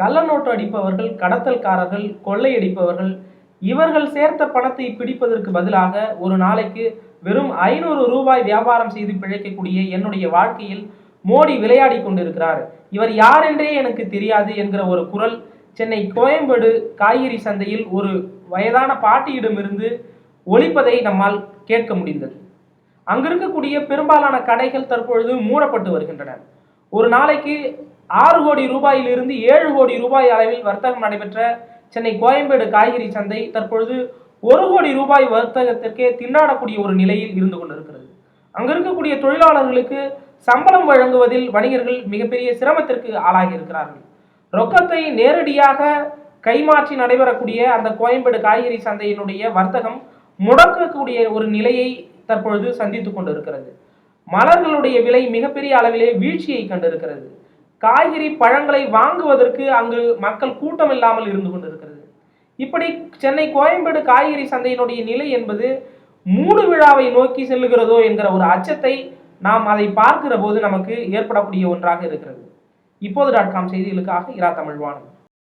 கள்ளநோட்டு அடிப்பவர்கள் கடத்தல்காரர்கள் கொள்ளையடிப்பவர்கள் இவர்கள் சேர்த்த பணத்தை பிடிப்பதற்கு பதிலாக ஒரு நாளைக்கு வெறும் ஐநூறு ரூபாய் வியாபாரம் செய்து பிழைக்கக்கூடிய என்னுடைய வாழ்க்கையில் மோடி விளையாடி கொண்டிருக்கிறார். இவர் யார் என்றே எனக்கு தெரியாது என்கிற ஒரு குரல் சென்னை கோயம்பேடு காய்கறி சந்தையில் ஒரு வயதான பாட்டியிடமிருந்து ஒழிப்பதை நம்மால் கேட்க முடிந்தது. அங்கிருக்கக்கூடிய பெரும்பாலான கடைகள் தற்பொழுது மூடப்பட்டு வருகின்றன. ஒரு நாளைக்கு ஆறு கோடி ரூபாயிலிருந்து ஏழு கோடி ரூபாய் அளவில் வர்த்தகம் நடைபெற்ற சென்னை கோயம்பேடு காய்கறி சந்தை தற்பொழுது ஒரு கோடி ரூபாய் வர்த்தகத்திற்கே திண்டாடக்கூடிய ஒரு நிலையில் இருந்து கொண்டிருக்கிறது. அங்க இருக்கக்கூடிய தொழிலாளர்களுக்கு சம்பளம் வழங்குவதில் வணிகர்கள் மிகப்பெரிய சிரமத்திற்கு ஆளாகி இருக்கிறார்கள் ரொக்கத்தை நேரடியாக கைமாற்றி நடைபெறக்கூடிய அந்த கோயம்பேடு காய்கறி சந்தையினுடைய வர்த்தகம் முடக்கக்கூடிய ஒரு நிலையை தற்பொழுது சந்தித்து கொண்டிருக்கிறது. மலர்களுடைய விலை மிகப்பெரிய அளவிலே வீழ்ச்சியை கண்டிருக்கிறது. காய்கறி பழங்களை வாங்குவதற்கு அங்கு மக்கள் கூட்டம் இல்லாமல் இருந்து கொண்டிருக்கிறது. இப்படி சென்னை கோயம்பேடு காய்கறி சந்தையினுடைய நிலை என்பது மூடு விழாவை நோக்கி செல்லுகிறதோ என்கிற ஒரு அச்சத்தை நாம் அதை பார்க்கிற போது நமக்கு ஏற்படக்கூடிய ஒன்றாக இருக்கிறது. இப்போது டாட் காம் செய்திகளுக்காக இரா தமிழ்வானம்